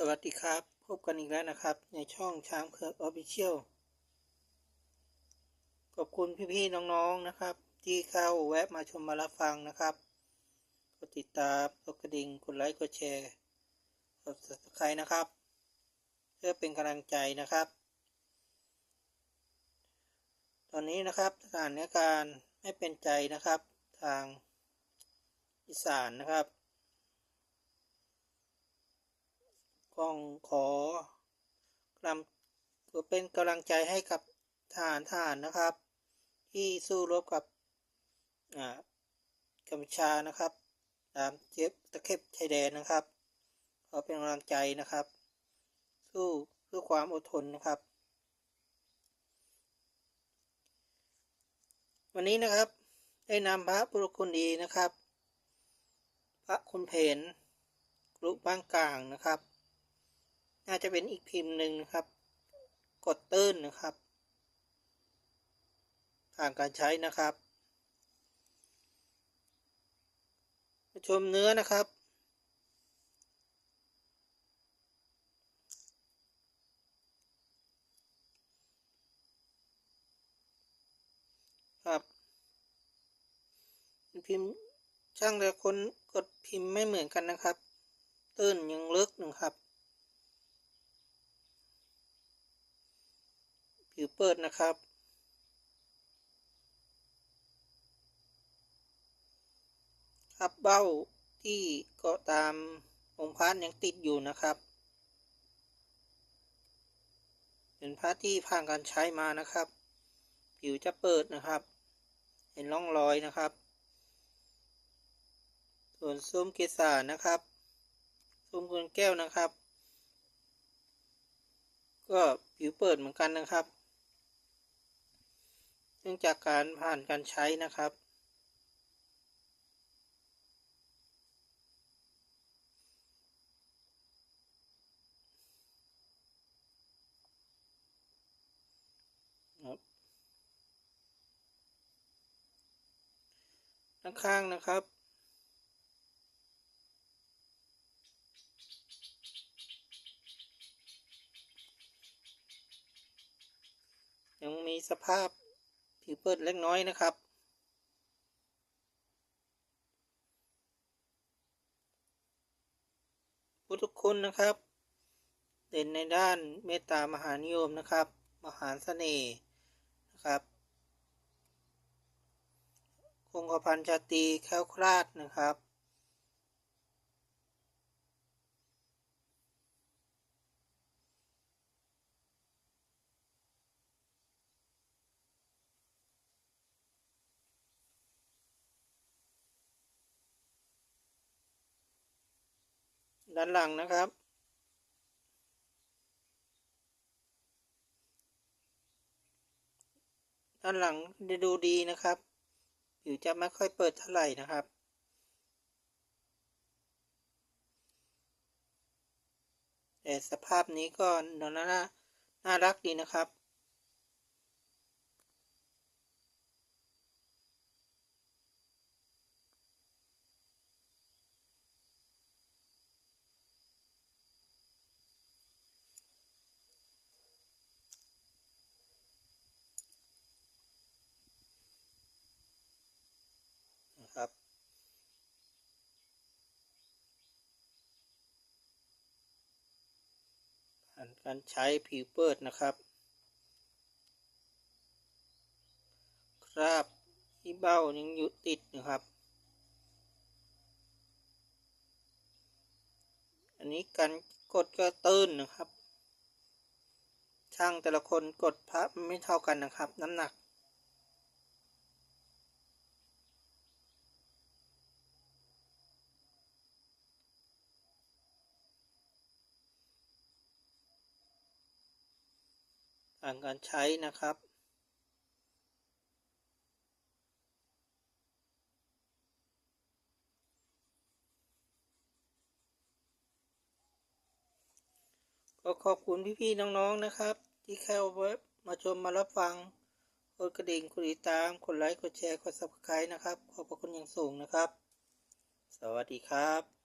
สวัสดีครับ พบกันอีกแล้วนะครับ ในช่องช้างเผือกออฟฟิเชียลขอบคุณพี่ๆน้องๆนะครับ ที่เข้าแวะมาชมมารับฟังนะครับกดติดตามกดกระดิ่งกดไลค์กดแชร์กด subscribe นะครับ เพื่อเป็นกำลังใจนะครับ ตอนนี้นะครับสถานการณ์ไม่เป็นใจนะครับ ทางอีสานนะครับ ก็ขอกำเป็นกำลังใจให้กับทหารทหารนะครับ ที่สู้รบกับกัมพูชานะครับตามเจ็บตะเข็บชายแดนนะครับขอเป็นกำลังใจนะครับ สู้เพื่อความอดทนนะครับ วันนี้นะครับได้นำพระพุทธคุณดีนะครับ พระคุณเพนกรุบ้างกลางนะครับ น่าจะเป็นอีกพิมพ์หนึ่งนะครับ กดตื้นนะครับ ผ่านการใช้นะครับมาชมเนื้อนะครับครับพิมพ์ช่างแต่คนกดพิมพ์ไม่เหมือนกันนะครับ ตื้นยังลึกนะครับ ผิวเปิดนะครับ ครับเบ้าที่กาะตามองค์พระยังติดอยู่นะครับ เป็นพระที่ผ่านการใช้มานะครับ ผิวจะเปิดนะครับ เห็นร่องรอยนะครับ ส่วนซุ้มเกสานะครับซุ้มกุนแก้วนะครับ ก็ผิวเปิดเหมือนกันนะครับ นื่องจากการผ่านการใช้นะครับข้างๆนะครับยังมีสภาพ ผิวเปิดเล็กน้อยนะครับพุทธคุณนะครับ เด่นในด้านเมตตามหานิยมนะครับ มหาเสน่ห์นะครับ คงกระพันชาตีแคล้วคลาดนะครับ ด้านหลังนะครับ ด้านหลังจะดูดีนะครับผิวจะไม่ค่อยเปิดเท่าไหร่นะครับแต่สภาพนี้ก็น่าน่ารักดีนะครับ ผ่านการใช้ผิวเปิดนะครับ คราบที่เบ้ายังอยู่ติดนะครับ อันนี้การกดก็ตื้นนะครับ ช่างแต่ละคนกดพระไม่เท่ากันนะครับ น้ำหนัก ผ่านการใช้นะครับก็ขอบคุณพี่ๆน้องๆนะครับ ที่เข้าเว็บมาชมมารับฟังกดกระดิ่งกดติดตามกดไลค์กดแชร์กด subscribe นะครับ ขอบพระคุณอย่างสูงนะครับ สวัสดีครับ